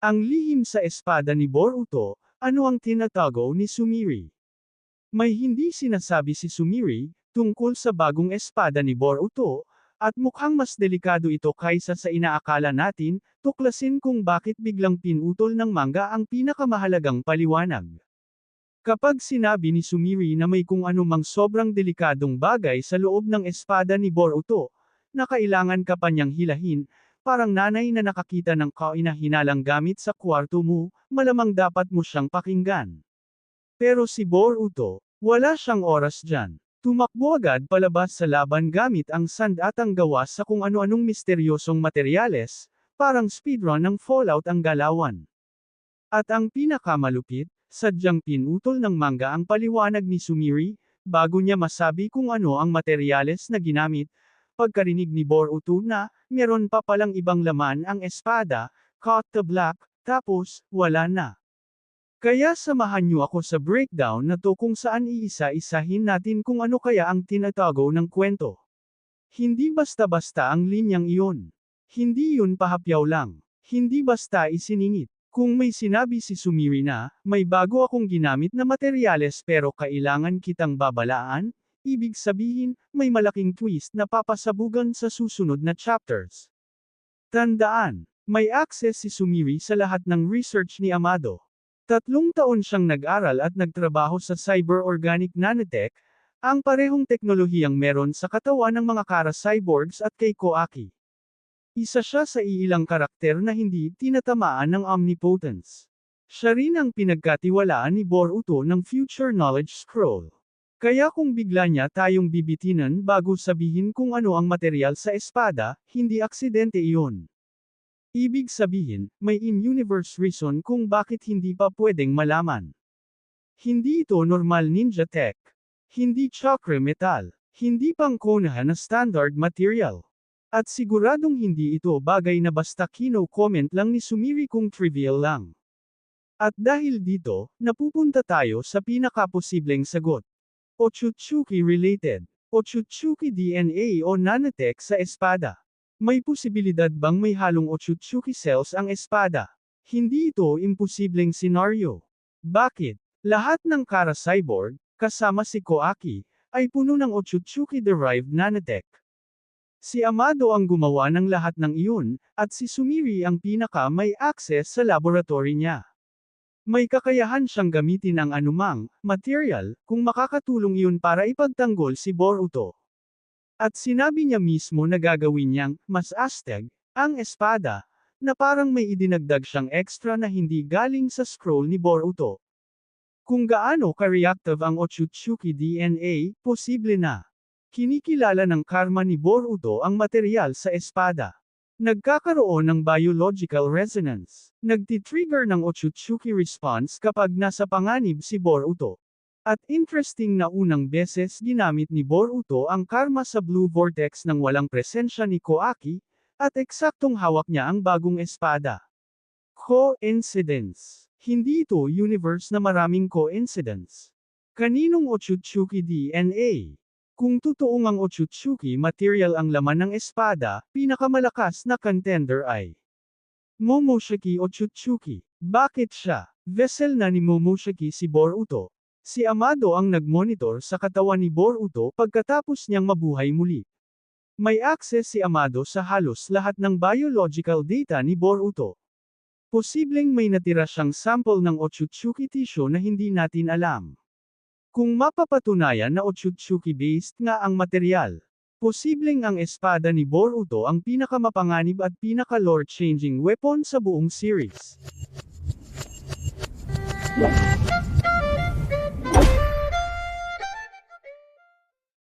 Ang lihim sa espada ni Boruto, ano ang tinatago ni Sumiri? May hindi sinasabi si Sumiri, tungkol sa bagong espada ni Boruto, at mukhang mas delikado ito kaysa sa inaakala natin, tuklasin kung bakit biglang pinutol ng manga ang pinakamahalagang paliwanag. Kapag sinabi ni Sumiri na may kung anumang sobrang delikadong bagay sa loob ng espada ni Boruto, na kailangan ka pa niyang hilahin, parang nanay na nakakita ng kainahinalang gamit sa kwarto mo, malamang dapat mo siyang pakinggan. Pero si Boruto, wala siyang oras dyan. Tumakbo agad palabas sa laban gamit ang sand at ang gawa sa kung ano-anong misteryosong materyales, parang speedrun ng Fallout ang galawan. At ang pinakamalupit, sadyang pinutol ng manga ang paliwanag ni Sumiri, bago niya masabi kung ano ang materyales na ginamit, pagkarinig ni Boruto na, meron pa palang ibang laman ang espada, cut the black, tapos, wala na. Kaya samahan niyo ako sa breakdown na to kung saan iisa-isahin natin kung ano kaya ang tinatago ng kwento. Hindi basta-basta ang linyang iyon. Hindi yun pahapyaw lang. Hindi basta isiningit. Kung may sinabi si Sumiri na, may bago akong ginamit na materyales pero kailangan kitang babalaan, ibig sabihin, may malaking twist na papasabugan sa susunod na chapters. Tandaan, may access si Sumiri sa lahat ng research ni Amado. Tatlong taon siyang nag-aral at nagtrabaho sa Cyber Organic Nanotech, ang parehong teknolohiyang meron sa katawan ng mga kara cyborgs at kay Koaki. Isa siya sa iilang karakter na hindi tinatamaan ng omnipotence. Siya rin ang pinagkatiwalaan ni Boruto ng Future Knowledge Scroll. Kaya kung bigla niya tayong bibitinan bago sabihin kung ano ang material sa espada, hindi aksidente iyon. Ibig sabihin, may in-universe reason kung bakit hindi pa pwedeng malaman. Hindi ito normal ninja tech. Hindi chakra metal. Hindi pangkonahan na standard material. At siguradong hindi ito bagay na basta kino-comment lang ni Sumiri kung trivial lang. At dahil dito, napupunta tayo sa pinakaposibleng sagot. Ochutsuki related. Ochutsuki DNA o nanotech sa espada. May posibilidad bang may halong Ochutsuki cells ang espada? Hindi ito imposibleng senaryo. Bakit? Lahat ng Kara Cyborg, kasama si Koaki, ay puno ng Ochutsuki-derived nanotech. Si Amado ang gumawa ng lahat ng iyon, at si Sumiri ang pinaka may access sa laboratory niya. May kakayahan siyang gamitin ang anumang material kung makakatulong iyon para ipagtanggol si Boruto. At sinabi niya mismo na gagawin niyang, mas astig, ang espada, na parang may idinagdag siyang extra na hindi galing sa scroll ni Boruto. Kung gaano ka-reactive ang Ochutsuki DNA, posible na. Kinikilala ng karma ni Boruto ang material sa espada. Nagkakaroon ng biological resonance. Nagtitrigger ng Ochutsuki response kapag nasa panganib si Boruto. At interesting na unang beses ginamit ni Boruto ang karma sa Blue Vortex nang walang presensya ni Koaki, at eksaktong hawak niya ang bagong espada. Coincidence. Hindi ito universe na maraming coincidence. Kaninong Ochutsuki DNA? Kung totoong ang Ochutsuki material ang laman ng espada, pinakamalakas na contender ay Momoshiki Ochutsuki. Bakit siya? Vessel na ni Momoshiki si Boruto. Si Amado ang nagmonitor sa katawan ni Boruto pagkatapos niyang mabuhay muli. May access si Amado sa halos lahat ng biological data ni Boruto. Posibleng may natira siyang sample ng Ochutsuki tissue na hindi natin alam. Kung mapapatunayan na Ochutsuki-based nga ang material, posibleng ang espada ni Boruto ang pinakamapanganib at pinaka-lore-changing weapon sa buong series.